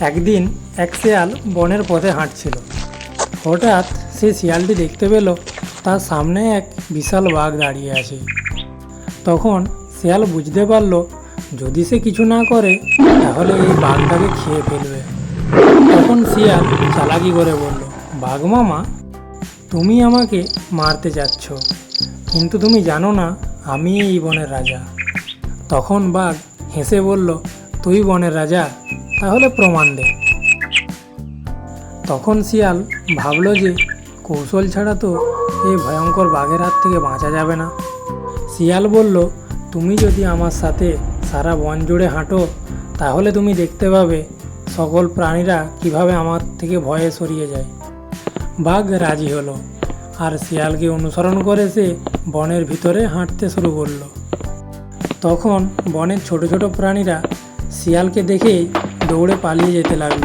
একদিন এক শিয়াল বনের পথে হাঁটছিল। হঠাৎ সে শিয়ালটি দেখতে পেল, তার সামনে এক বিশাল বাঘ দাঁড়িয়ে আছে। তখন শিয়াল বুঝতে পারল, যদি সে কিছু না করে, তাহলে এই বাঘটাকে খেয়ে ফেলবে। তখন শিয়াল চালাকি করে বলল, বাঘ মামা, তুমি আমাকে মারতে যাচ্ছ, কিন্তু তুমি জানো না, আমি এই বনের রাজা। তখন বাঘ হেসে বলল, তুই বনের রাজা তাহলে প্রমাণ দে। তখন শিয়াল ভাবলো যে কৌশল ছাড়া তো এই ভয়ঙ্কর বাঘের হাত থেকে বাঁচা যাবে না। শিয়াল বলল, তুমি যদি আমার সাথে সারা বন জুড়ে হাঁটো, তাহলে তুমি দেখতে পাবে সকল প্রাণীরা কীভাবে আমার থেকে ভয়ে সরিয়ে যায়। বাঘ রাজি হলো, আর শিয়ালকে অনুসরণ করে সে বনের ভিতরে হাঁটতে শুরু করল। তখন বনের ছোট ছোট প্রাণীরা শিয়ালকে দেখেই দৌড়ে পালিয়ে যেতে লাগল।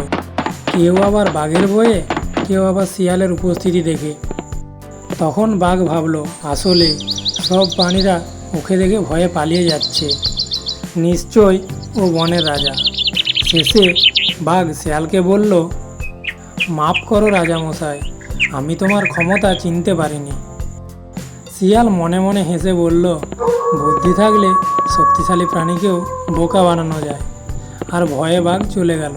কেউ আবার বাঘের বয়ে, কেউ আবার শিয়ালের উপস্থিতি দেখে। তখন বাঘ ভাবল, আসলে সব প্রাণীরা ওকে দেখে ভয়ে পালিয়ে যাচ্ছে। নিশ্চয় ও বনের রাজা। শেষে বাঘ শিয়ালকে বলল, মাফ করো রাজামশাই, আমি তোমার ক্ষমতা চিনতে পারিনি। শিয়াল মনে মনে হেসে বলল, বুদ্ধি থাকলে শক্তিশালী প্রাণীকেও বোকা বানানো যায়। আর ভয়ে বাঘ চলে গেল।